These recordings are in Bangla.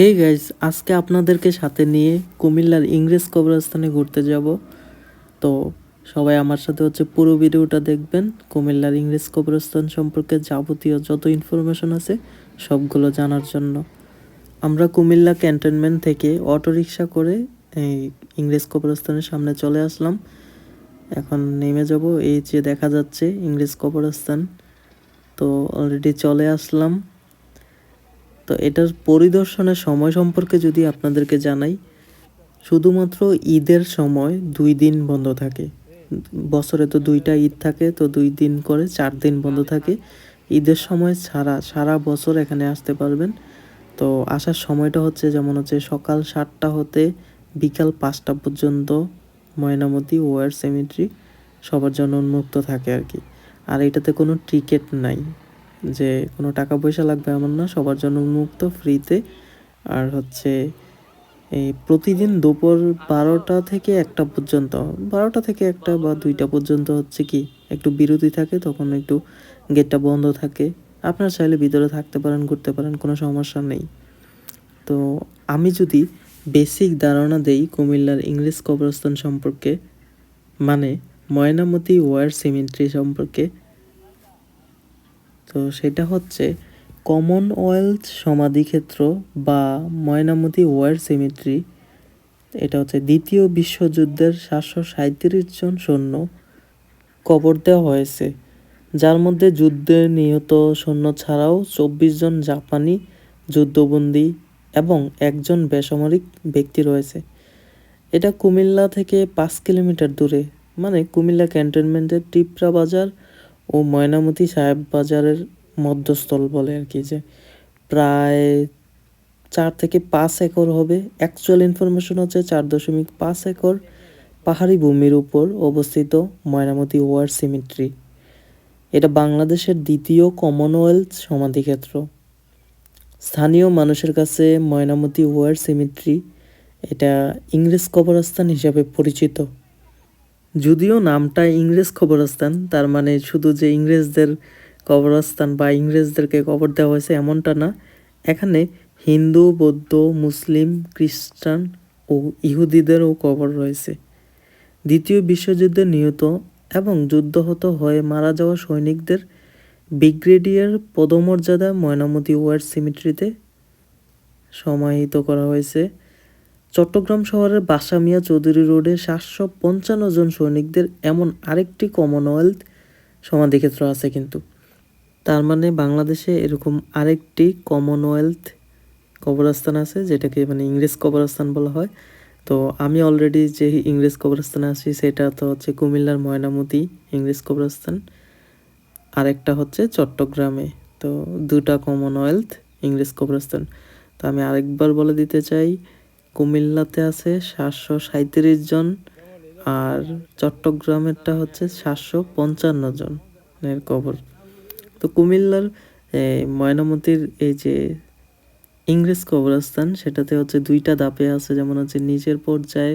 হে গাইজ আজকে আপনাদেরকে সাথে নিয়ে কুমিল্লার ইংরেজ কবরস্থানে ঘুরতে যাব। তো সবাই আমার সাথে হচ্ছে পুরো ভিডিওটা দেখবেন। কুমিল্লার ইংরেজ কবরস্থান সম্পর্কে যাবতীয় যত ইনফরমেশন আছে, সবগুলো জানার জন্য। আমরা কুমিল্লা ক্যান্টনমেন্ট থেকে অটোরিকশা করে এই ইংরেজ কবরস্থানের সামনে চলে আসলাম। এখন নেমে যাব, এই যে দেখা যাচ্ছে ইংরেজ কবরস্থান। তো অলরেডি চলে আসলাম। তো এটার পরিদর্শনের সময় সম্পর্কে যদি আপনাদেরকে জানাই, শুধুমাত্র ঈদের সময় দুই দিন বন্ধ থাকে। বছরে তো দুইটা ঈদ থাকে, তো দুই দিন করে চার দিন বন্ধ থাকে। ঈদের সময় ছাড়া সারা বছর এখানে আসতে পারবেন। তো আসার সময়টা হচ্ছে যেমন হচ্ছে সকাল সাতটা হতে বিকাল পাঁচটা পর্যন্ত ময়নামতি ওয়ার সেমিট্রি সবার জন্য উন্মুক্ত থাকে আর কি। আর এটাতে কোনো টিকিট নাই। যে কোনো টাকা পয়সা লাগবে এমন না, সবার জন্য উন্মুক্ত ফ্রিতে আর হচ্ছে এই প্রতিদিন দুপুর বারোটা থেকে একটা পর্যন্ত, বারোটা থেকে একটা বা দুইটা পর্যন্ত হচ্ছে কি, একটু বিরতি থাকে, তখন একটু গেটটা বন্ধ থাকে। আপনার চাইলে ভিতরে থাকতে পারেন, ঘুরতে পারেন, কোনো সমস্যা নেই। তো আমি যদি বেসিক ধারণা দেই কুমিল্লার ইংরেজ কবরস্থান সম্পর্কে মানে ময়নামতি ওয়ার সিমেন্ট্রি সম্পর্কে তো সেটা হচ্ছে কমনওয়েলথ সমাধিক্ষেত্র বা ময়নামতি ওয়ার সিমেট্রি এটা হচ্ছে দ্বিতীয় বিশ্বযুদ্ধের সাতশো সাঁত্রিশ জন সৈন্য কবর দেওয়া হয়েছে। যার মধ্যে যুদ্ধে নিহত সৈন্য ছাড়াও চব্বিশ জন জাপানি যুদ্ধবন্দী এবং একজন বেসামরিক ব্যক্তি রয়েছে। এটা কুমিল্লা থেকে পাঁচ কিলোমিটার দূরে মানে কুমিল্লা ক্যান্টনমেন্টের টিপরা বাজার ও ময়নামতি সাহেব বাজারের মধ্যস্থল বলে আর কি যে প্রায় চার থেকে পাঁচ একর হবে। অ্যাকচুয়াল ইনফরমেশন হচ্ছে চার দশমিক পাঁচ একর পাহাড়ি ভূমির উপর অবস্থিত ময়নামতি ওয়ার সিমিট্রি। এটা বাংলাদেশের দ্বিতীয় কমনওয়েলথ সমাধিক্ষেত্র। স্থানীয় মানুষের কাছে ময়নামতি ওয়ার সিমিট্রি এটা ইংরেজ কবরস্থান হিসাবে পরিচিত। যদিও নামটা ইংরেজ কবরস্থান, তার মানে শুধু যে ইংরেজদের কবরস্থান বা ইংরেজদেরকে কবর দেওয়া হয়েছে এমনটা না, এখানে হিন্দু, বৌদ্ধ, মুসলিম, খ্রিস্টান ও ইহুদিদেরও কবর রয়েছে। দ্বিতীয় বিশ্বযুদ্ধে নিহত এবং যুদ্ধহত হয়ে মারা যাওয়া সৈনিকদের ব্রিগেডিয়ার পদমর্যাদা ময়নামতি ওয়ার সিমিট্রিতে সমাহিত করা হয়েছে। চট্টগ্রাম শহরের বাসামিয়া চৌধুরী রোডে সাতশো পঞ্চান্ন জন সৈনিকদের এমন আরেকটি কমনওয়েলথ সমাধিক্ষেত্র আছে কিন্তু। তার মানে বাংলাদেশে এরকম আরেকটি কমনওয়েলথ কবরস্থান আছে, যেটাকে মানে ইংরেজ কবরস্থান বলা হয়। তো আমি অলরেডি যে ইংরেজ কবরস্থানে আছি, সেটা তো হচ্ছে কুমিল্লার ময়নামতি ইংরেজ কবরস্থান। আরেকটা হচ্ছে চট্টগ্রামে। তো দুটা কমনওয়েলথ ইংরেজ কবরস্থান। তো আমি আরেকবার বলে দিতে চাই কুমিল্লাতে আছে সাতশো সাঁত্রিশ জন আর চট্টগ্রামেরটা হচ্ছে সাতশো পঞ্চান্ন জনের কবর। তো কুমিল্লার ময়নামতির এই যে ইংরেজ কবরস্থান, সেটাতে হচ্ছে দুইটা দাপে আছে, যেমন হচ্ছে নিচের পর্যায়ে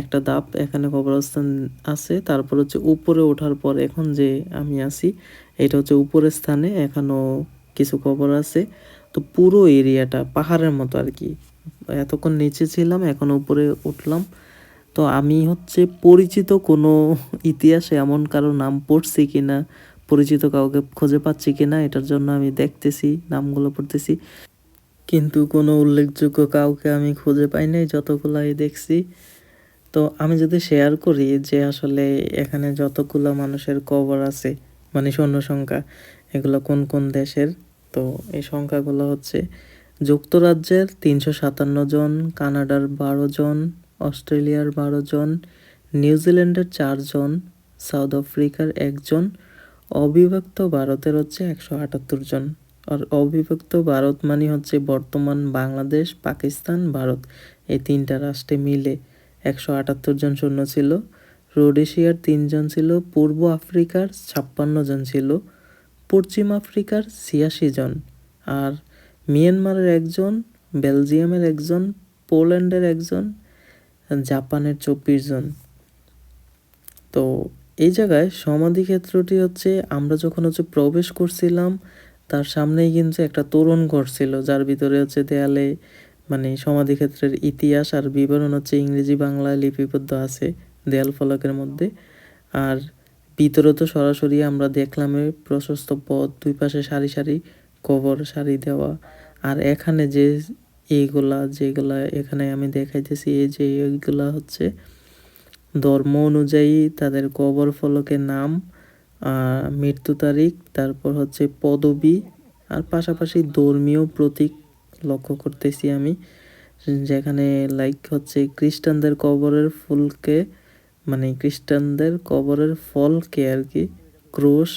একটা দাপ, এখানে কবরস্থান আছে, তারপর হচ্ছে উপরে ওঠার পর এখন যে আমি আছি, এটা হচ্ছে উপরের স্থানে এখনও কিছু কবর আছে। তো পুরো এরিয়াটা পাহাড়ের মতো আর কি। এতক্ষণ নিচে ছিলাম, এখন উপরে উঠলাম। তো আমি হচ্ছে পরিচিত কোনো ইতিহাসে এমন কারও নাম পড়ছি কিনা, পরিচিত কাউকে খুঁজে পাচ্ছি কিনা, এটার জন্য আমি দেখতেছি, নামগুলো পড়তেছি। কিন্তু কোনো উল্লেখযোগ্য কাউকে আমি খুঁজে পাই নাই, যতগুলাই দেখছি। তো আমি যদি শেয়ার করি যে আসলে এখানে যতগুলো মানুষের কবর আছে মানে সৈন্য সংখ্যা এগুলো কোন কোন দেশের? তো এই সংখ্যাগুলো হচ্ছে যুক্তরাজ্যের তিনশো সাতান্ন জন, কানাডার বারো জন, অস্ট্রেলিয়ার বারো জন নিউজিল্যান্ডের চারজন সাউথ আফ্রিকার একজন অবিভক্ত ভারতের হচ্ছে একশো আটাত্তর জন। আর অবিভক্ত ভারত মানে হচ্ছে বর্তমান বাংলাদেশ, পাকিস্তান, ভারত। এই তিনটা রাষ্ট্রে মিলে একশো আটাত্তর জন সৈন্য ছিল। রোডেশিয়ার তিনজন ছিল, পূর্ব আফ্রিকার ছাপ্পান্ন জন ছিল, পশ্চিম আফ্রিকার ছিয়াশি জন। আর মিয়ানমারের একজন, বেলজিয়ামের একজন, পোল্যান্ডের একজন, জাপানের চব্বিশ জন। তো এই জায়গায় সমাধি ক্ষেত্রটি হচ্ছে, আমরা যখন হচ্ছে প্রবেশ করছিলাম, তার সামনেই কিন্তু একটা তোরণ ঘর ছিল, যার ভিতরে হচ্ছে দেয়ালে মানে সমাধিক্ষেত্রের ইতিহাস আর বিবরণ হচ্ছে ইংরেজি বাংলায় লিপিবদ্ধ আছে দেয়াল ফলকের মধ্যে। আর ভিতরে তো সরাসরি আমরা দেখলাম প্রশস্ত পথ, দুই পাশে সারি সারি কবর সারি দেওয়া। আর এখানে যে এইগুলা, যেগুলা এখানে আমি দেখাইতেছি, এই যে এইগুলা হচ্ছে ধর্ম অনুযায়ী তাদের কবর ফলকের নাম মৃত্যু তারিখ, তারপর হচ্ছে পদবি, আর পাশাপাশি ধর্মীয় প্রতীক লক্ষ্য করতেছি আমি, যেখানে লাইক হচ্ছে খ্রিস্টানদের কবরের ফুলকে মানে খ্রিস্টানদের কবরের ফলকে আর কি, ক্রোশ,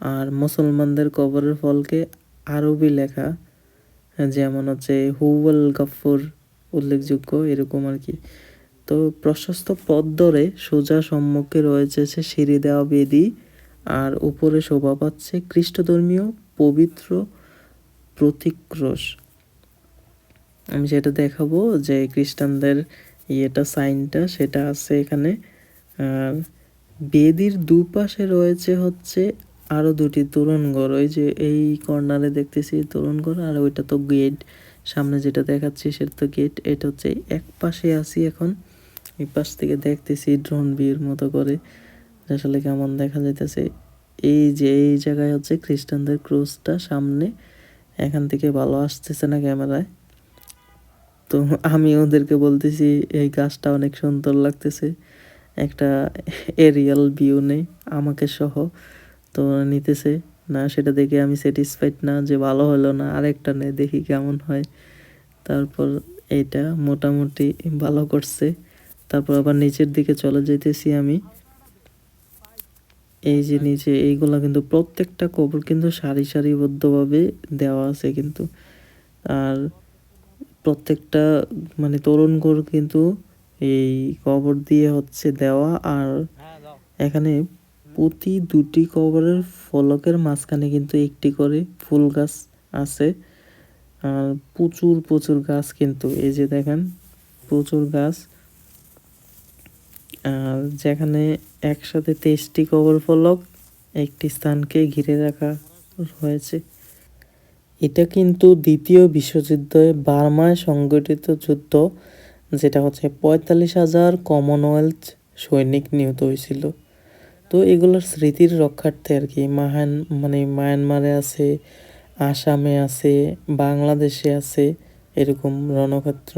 আর মুসলমানদের কবরের ফলকে আরবি লেখা, যেমন হচ্ছে হুয়াল গাফুর উল্লেখযোগ্য এরকম আর কি। তো প্রশস্ত পথ ধরে সোজা সম্মুখে রয়েছে সে সিঁড়ি দেওয়া বেদি, আর উপরে শোভা পাচ্ছে খ্রিস্টধর্মীয় পবিত্র প্রতিক্রোশ। আমি সেটা দেখাবো যে খ্রিস্টানদের ইয়েটা, সাইনটা, সেটা আছে এখানে। আর বেদির দুপাশে রয়েছে হচ্ছে আরও দুটি তোরণঘর ওই যে এই কর্নারে দেখতেছি তোরণঘর আর ওইটা তো গেট সামনে যেটা দেখাচ্ছি সেটা তো গেট এটা হচ্ছে এক পাশে আছি এখন। এই পাশ থেকে দেখতেছি ড্রোন বিয়ের মতো করে। আসলে কেমন দেখা যাইতেছে। এই যে এই জায়গায় হচ্ছে খ্রিস্টানদের ক্রুজটা সামনে। এখান থেকে ভালো আসতেছে না ক্যামেরায়। তো আমি ওদেরকে বলতেছি, এই গাছটা অনেক সুন্দর লাগতেছে। একটা এরিয়াল ভিউ নেই, আমাকে সহ। তো নিতেছে না, সেটা দেখে আমি স্যাটিসফাইড না যে ভালো হলো না, আরেকটা নেই দেখি কেমন হয়। তারপর এটা মোটামুটি ভালো করছে। তারপর আবার নিচের দিকে চলে যেতেছি আমি। এই যে নিচে, এইগুলা কিন্তু প্রত্যেকটা কবর কিন্তু সারি সারিবদ্ধভাবে দেওয়া আছে কিন্তু। আর প্রত্যেকটা মানে তরুণ ঘর কিন্তু এই কবর দিয়ে হচ্ছে দেওয়া। আর এখানে প্রতি দুটি কবরের ফলকের মাঝখানে কিন্তু একটি করে ফুল গাছ আছে। আর প্রচুর প্রচুর গাছ কিন্তু, এই যে দেখেন, প্রচুর গাছ। আর যেখানে একসাথে তেইশটি কবর ফলক, একটি স্থানকে ঘিরে রাখা হয়েছে এটা কিন্তু দ্বিতীয় বিশ্বযুদ্ধে বার্মায় সংগঠিত যুদ্ধ, যেটা হচ্ছে পঁয়তাল্লিশ হাজার কমনওয়েলথ সৈনিক নিহত হয়েছিল। তো এগুলোর স্মৃতির রক্ষার্থে আর কি, মাহান মানে মায়ানমারে আছে, আসামে আছে, বাংলাদেশে আছে, এরকম রণক্ষেত্র।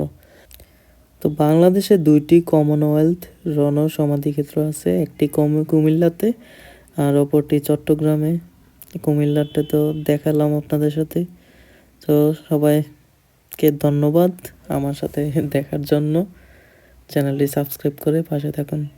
তো বাংলাদেশে দুইটি কমনওয়েলথ রণ সমাধিক্ষেত্র আছে, একটি কম, কুমিল্লাতে আর অপরটি চট্টগ্রামে। কুমিল্লাটা তো দেখালাম আপনাদের সাথে। তো সবাইকে ধন্যবাদ আমার সাথে দেখার জন্য। চ্যানেলটি সাবস্ক্রাইব করে পাশে থাকুন।